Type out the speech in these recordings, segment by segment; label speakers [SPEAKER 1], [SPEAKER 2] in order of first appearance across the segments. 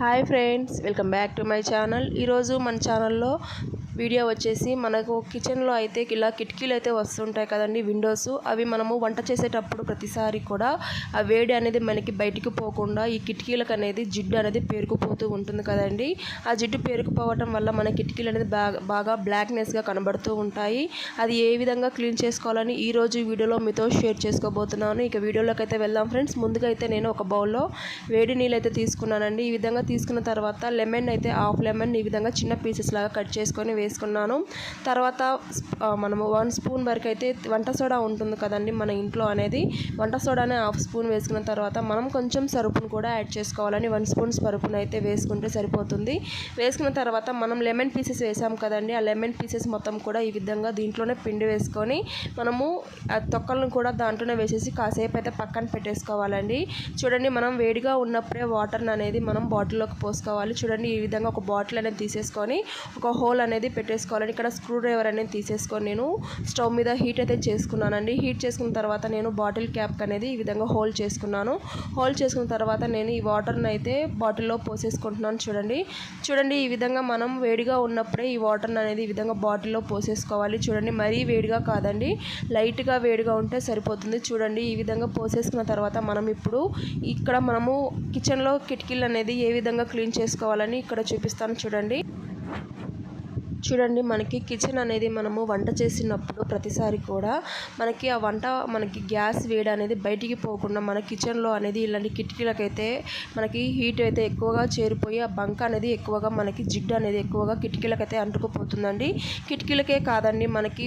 [SPEAKER 1] Hi friends welcome back to my channel. ఈరోజు మన ఛానల్లో వీడియో వచ్చేసి మనకు కిచెన్లో అయితే ఇలా కిటికీలు అయితే వస్తుంటాయి కదండి విండోస్ అవి మనము వంట చేసేటప్పుడు ప్రతిసారి కూడా ఆ వేడి అనేది మనకి బయటికి పోకుండా ఈ కిటికీలకు అనేది జిడ్డు అనేది పేరుకుపోతూ ఉంటుంది కదండి. ఆ జిడ్డు పేరుకుపోవటం వల్ల మన కిటికీలు అనేది బాగా బాగా బ్లాక్నెస్గా కనబడుతూ ఉంటాయి. అది ఏ విధంగా క్లీన్ చేసుకోవాలని ఈ రోజు వీడియోలో మీతో షేర్ చేసుకోబోతున్నాను. ఇక వీడియోలోకి అయితే వెళ్దాం ఫ్రెండ్స్. ముందుగా అయితే నేను ఒక బౌల్లో వేడి నీళ్ళు అయితే తీసుకున్నానండి. ఈ విధంగా తీసుకున్న తర్వాత లెమన్ అయితే హాఫ్ లెమన్ ఈ విధంగా చిన్న పీసెస్ లాగా కట్ చేసుకొని వేసుకున్నాను తర్వాత మనము వన్ స్పూన్ వరకు అయితే వంట సోడా ఉంటుంది కదండి మన ఇంట్లో అనేది. వంట సోడానే హాఫ్ స్పూన్ వేసుకున్న తర్వాత మనం కొంచెం సరుపును కూడా యాడ్ చేసుకోవాలని వన్ స్పూన్ సరుపును అయితే వేసుకుంటే సరిపోతుంది. వేసుకున్న తర్వాత మనం లెమన్ పీసెస్ వేసాం కదండి. ఆ లెమన్ పీసెస్ మొత్తం కూడా ఈ విధంగా దీంట్లోనే పిండి వేసుకొని మనము ఆ తొక్కలను కూడా దాంట్లోనే వేసేసి కాసేపు అయితే పక్కన పెట్టేసుకోవాలండి. చూడండి మనం వేడిగా ఉన్నప్పుడే వాటర్ అనేది మనం బాటిల్లోకి పోసుకోవాలి. చూడండి ఈ విధంగా ఒక బాటిల్ అనేది తీసేసుకొని ఒక హోల్ అనేది పెట్టేసుకోవాలని ఇక్కడ స్క్రూ డ్రైవర్ అనేది తీసేసుకొని నేను స్టవ్ మీద హీట్ అయితే చేసుకున్నానండి. హీట్ చేసుకున్న తర్వాత నేను బాటిల్ క్యాప్ అనేది ఈ విధంగా హోల్డ్ చేసుకున్నాను. హోల్డ్ చేసుకున్న తర్వాత నేను ఈ వాటర్ని అయితే బాటిల్లో పోసేసుకుంటున్నాను చూడండి. చూడండి ఈ విధంగా మనం వేడిగా ఉన్నప్పుడే ఈ వాటర్ని అనేది ఈ విధంగా బాటిల్లో పోసేసుకోవాలి. చూడండి మరీ వేడిగా కాదండి. లైట్గా వేడిగా ఉంటే సరిపోతుంది. చూడండి ఈ విధంగా పోసేసుకున్న తర్వాత మనం ఇప్పుడు ఇక్కడ మనము కిచెన్లో కిటికీలు అనేది ఏ విధంగా క్లీన్ చేసుకోవాలని ఇక్కడ చూపిస్తాను చూడండి. చూడండి మనకి కిచెన్ అనేది మనము వంట చేసినప్పుడు ప్రతిసారి కూడా మనకి ఆ వంట మనకి గ్యాస్ వేడి అనేది బయటికి పోకుండా మన కిచెన్లో అనేది ఇలాంటి కిటికీలకైతే మనకి హీట్ అయితే ఎక్కువగా చేరిపోయి ఆ బంక అనేది ఎక్కువగా మనకి జిడ్డు అనేది ఎక్కువగా కిటికీలకైతే అంటుకుపోతుందండి. కిటికీలకే కాదండి మనకి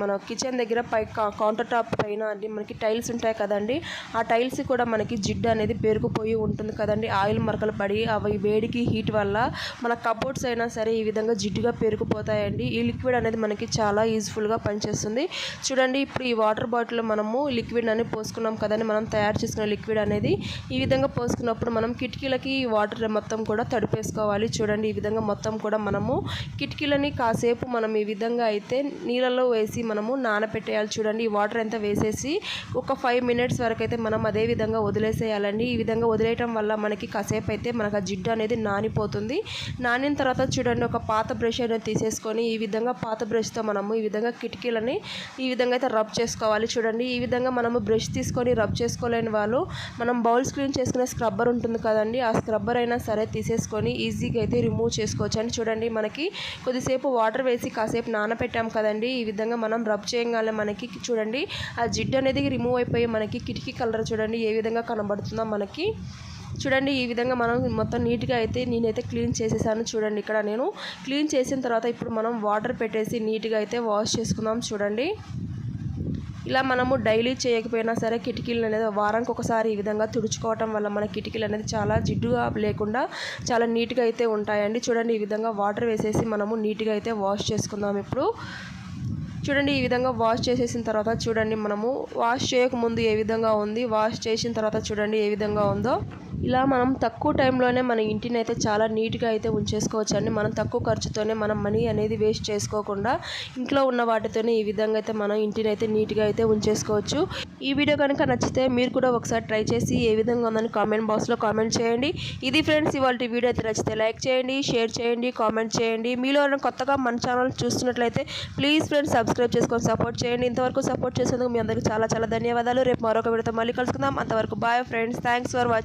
[SPEAKER 1] మన కిచెన్ దగ్గర పై కౌంటర్ టాప్ పైన అండి మనకి టైల్స్ ఉంటాయి కదండి. ఆ టైల్స్ కూడా మనకి జిడ్డు అనేది పేరుకుపోయి ఉంటుంది కదండి. ఆయిల్ మరకలు పడి అవి వేడికి హీట్ వల్ల మన కబోర్డ్స్ అయినా సరే ఈ విధంగా జిడ్డుగా పేరుకు పోతాయండి ఈ లిక్విడ్ అనేది మనకి చాలా యూజ్ఫుల్గా పనిచేస్తుంది. చూడండి ఇప్పుడు ఈ వాటర్ బాటిల్లో మనము లిక్విడ్ అనేది పోసుకున్నాం కదండి. మనం తయారు చేసుకున్న లిక్విడ్ అనేది ఈ విధంగా పోసుకున్నప్పుడు మనం కిటికీలకి వాటర్ మొత్తం కూడా తడిపేసుకోవాలి. చూడండి ఈ విధంగా మొత్తం కూడా మనము కిటికీలని కాసేపు మనం ఈ విధంగా అయితే నీళ్ళలో వేసి మనము నానపెట్టేయాలి చూడండి ఈ వాటర్ అంతా వేసేసి ఒక ఫైవ్ మినిట్స్ వరకు అయితే మనం అదే విధంగా వదిలేసేయాలండి. ఈ విధంగా వదిలేయటం వల్ల మనకి కాసేపు అయితే మనకు ఆ జిడ్డు అనేది నానిపోతుంది. నానిన తర్వాత చూడండి ఒక పాత బ్రష్ అనేది తీసి తీసేసుకొని ఈ విధంగా పాత బ్రష్తో మనము ఈ విధంగా కిటికీలని ఈ విధంగా అయితే రబ్ చేసుకోవాలి. చూడండి ఈ విధంగా మనము బ్రష్ తీసుకొని రబ్ చేసుకోలేని వాళ్ళు మనం బౌల్స్ క్లీన్ చేసుకునే స్క్రబ్బర్ ఉంటుంది కదండి ఆ స్క్రబ్బర్ అయినా సరే తీసేసుకొని ఈజీగా అయితే రిమూవ్ చేసుకోవచ్చు. అని చూడండి మనకి కొద్దిసేపు వాటర్ వేసి కాసేపు నానపెట్టాం కదండి ఈ విధంగా మనం రబ్ చేయగానే మనకి చూడండి ఆ జిడ్డు అనేది రిమూవ్ అయిపోయి మనకి కిటికీ కలర్ చూడండి ఏ విధంగా కనబడుతుందో మనకి. చూడండి ఈ విధంగా మనం మొత్తం నీట్గా అయితే నేనైతే క్లీన్ చేసేసాను చూడండి. ఇక్కడ నేను క్లీన్ చేసిన తర్వాత ఇప్పుడు మనం వాటర్ పెట్టేసి నీట్గా అయితే వాష్ చేసుకుందాం చూడండి. ఇలా మనము డైలీ చేయకపోయినా సరే కిటికీలు అనేది వారానికి ఒకసారి ఈ విధంగా తుడుచుకోవటం వల్ల మన కిటికీలు అనేది చాలా జిడ్డుగా లేకుండా చాలా నీట్గా అయితే ఉంటాయండి. చూడండి ఈ విధంగా వాటర్ వేసేసి మనము నీట్గా అయితే వాష్ చేసుకుందాం ఇప్పుడు. చూడండి ఈ విధంగా వాష్ చేసేసిన తర్వాత చూడండి మనము వాష్ చేయకముందు ఏ విధంగా ఉంది వాష్ చేసిన తర్వాత చూడండి ఏ విధంగా ఉందో. ఇలా మనం తక్కువ టైంలోనే మన ఇంటిని అయితే చాలా నీట్గా అయితే ఉంచేసుకోవచ్చు అండి మనం తక్కువ ఖర్చుతోనే మనం మనీ అనేది వేస్ట్ చేసుకోకుండా ఇంట్లో ఉన్న వాటితోనే ఈ విధంగా అయితే మనం ఇంటిని అయితే నీట్గా అయితే ఉంచేసుకోవచ్చు. ఈ వీడియో కనుక నచ్చితే మీరు కూడా ఒకసారి ట్రై చేసి ఏ విధంగా ఉందని కామెంట్ బాక్స్లో కామెంట్ చేయండి. ఇది ఫ్రెండ్స్ ఇవాళ వీడియో అయితే నచ్చితే లైక్ చేయండి షేర్ చేయండి కామెంట్ చేయండి. మీలో కొత్తగా మన ఛానల్ చూస్తున్నట్లయితే ప్లీజ్ ఫ్రెండ్స్ సబ్స్క్రైబ్ చేసుకొని సపోర్ట్ చేయండి. ఇంతవరకు సపోర్ట్ చేసేందుకు మీ అందరికీ చాలా చాలా ధన్యవాదాలు. రేపు మరొక వీడియోతో మళ్ళీ కలుసుకుందాం. అంతవరకు bye friends thanks for watching